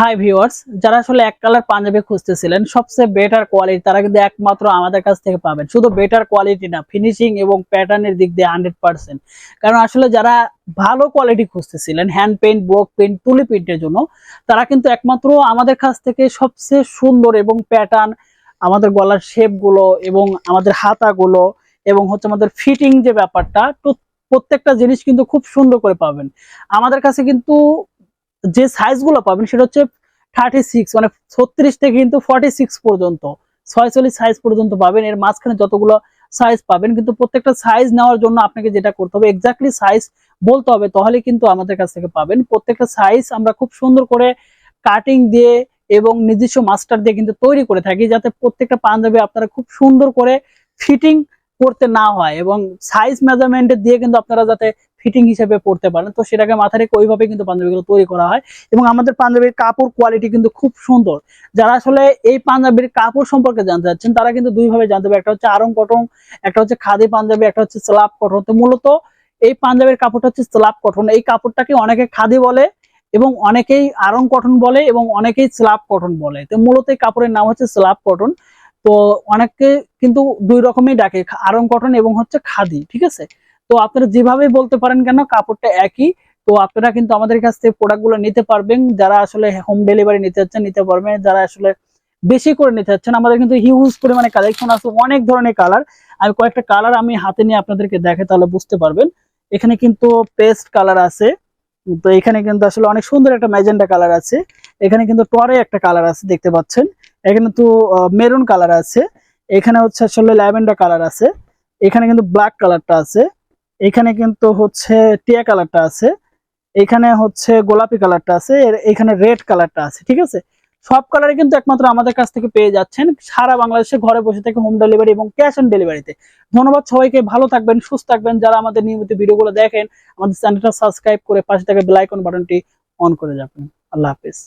Hi viewers যারা আসলে এক কালার পাঞ্জাবি খুঁজতেছিলেন, সবচেয়ে বেটার কোয়ালিটি তারা কিন্তু একমাত্র আমাদের কাছ থেকে পাবেন। শুধু বেটার কোয়ালিটি না ফিনিশিং এবং প্যাটার্নের দিক দিয়ে হান্ড্রেড পার্সেন্ট কারণ আসলে যারা ভালো কোয়ালিটি খুঁজতেছিলেন হ্যান্ড পেন্ট ব্লক পেন্ট তুলি প্রিন্টের জন্য, তারা কিন্তু একমাত্র আমাদের কাছ থেকে সবচেয়ে সুন্দর এবং প্যাটার্ন আমাদের গলার শেপগুলো এবং আমাদের হাতাগুলো এবং হচ্ছে আমাদের ফিটিং যে ব্যাপারটা, প্রত্যেকটা জিনিস কিন্তু খুব সুন্দর করে পাবেন। আমাদের কাছে কিন্তু যে সাইজগুলো পাবেন সেটা হচ্ছে থার্টি সিক্স মানে ছত্রিশ থেকে কিন্তু ফর্টি সিক্স পর্যন্ত, ছয়চল্লিশ সাইজ পর্যন্ত পাবেন। এর মাঝখানে যতগুলো সাইজ পাবেন, কিন্তু প্রত্যেকটা সাইজ নেওয়ার জন্য আপনাকে যেটা করতে হবে এক্স্যাক্টলি সাইজ বলতে হবে, তাহলে কিন্তু আমাদের কাছ থেকে পাবেন। প্রত্যেকটা সাইজ আমরা খুব সুন্দর করে কাটিং দিয়ে এবং নিজস্ব মাস্টার দিয়ে কিন্তু তৈরি করে থাকি, যাতে প্রত্যেকটা পাঞ্জাবি আপনারা খুব সুন্দর করে ফিটিং করতে না হয় এবং সাইজ মেজারমেন্ট দিয়ে কিন্তু আপনারা যাতে ফিটিং হিসেবে পড়তে পারেন। তো সেটাকে মাথায় রেখে ওইভাবে কিন্তু পাঞ্জাবিগুলো তৈরি করা হয়। এবং আমাদের পাঞ্জাবির কাপড় কোয়ালিটি কিন্তু খুব সুন্দর। যারা আসলে এই পাঞ্জাবির কাপড় সম্পর্কে জানতে চাচ্ছেন, তারা কিন্তু দুইভাবে জানতে পারে। একটা হচ্ছে আরং কটন, একটা হচ্ছে খাদি পাঞ্জাবি, একটা হচ্ছে স্লাব কটন তো মূলত এই পাঞ্জাবির কাপড়টা হচ্ছে স্লাব কটন এই কাপড়টাকে অনেকে খাদি বলে এবং অনেকেই আরং কটন বলে এবং অনেকেই স্লাব কটন বলে। তো মূলত এই কাপড়ের নাম হচ্ছে স্লাব কটন তো অনেকে কিন্তু দুই রকমই ডাকে, আরং কটন এবং হচ্ছে খাদি, ঠিক আছে? তো আপনারা যেভাবে বলতে পারেন কেন, কাপড়টা একই। তো আপনারা কিন্তু আমাদের কাছ থেকে প্রোডাক্টগুলো নিতে পারবেন। যারা আসলে হোম ডেলিভারি নিতে চাচ্ছেন নিতে পারবেন। যারা আসলে বেশি করে নিতে চাচ্ছেন আমাদের কিন্তু হিউজ পরিমাণে কালেকশন আছে, অনেক ধরনের কালার আমি কয়েকটা কালার আমি হাতে নিয়ে আপনাদেরকে দেখে তাহলে বুঝতে পারবেন। এখানে কিন্তু পেস্ট কালার আছে। তো এখানে কিন্তু আসলে অনেক সুন্দর একটা ম্যাজেন্ডা কালার আছে। এখানে কিন্তু টরে একটা কালার আছে, দেখতে পাচ্ছেন। এখানে তো মেরুন কালার আছে। এখানে হচ্ছে আসলে ল্যাভেন্ডার কালার আছে। এখানে কিন্তু ব্ল্যাক কালারটা আছে। এখানে কিন্তু হচ্ছে টিয়া কালারটা আছে, এখানে হচ্ছে গোলাপি কালারটা আছে এখানে রেড কালারটা আছে, ঠিক আছে? সব কালারে কিন্তু একমাত্র আমাদের কাছ থেকে পেয়ে যাচ্ছেন সারা বাংলাদেশে ঘরে বসে থেকে হোম ডেলিভারি এবং ক্যাশ অন ডেলিভারিতে ধন্যবাদ সবাইকে, ভালো থাকবেন, সুস্থ থাকবেন। যারা আমাদের নিয়মিত ভিডিওগুলো দেখেন, আমাদের চ্যানেলটা সাবস্ক্রাইব করে পাশে থাকা বেল আইকন বাটনটি অন করে যাবেন। আল্লাহ হাফেজ।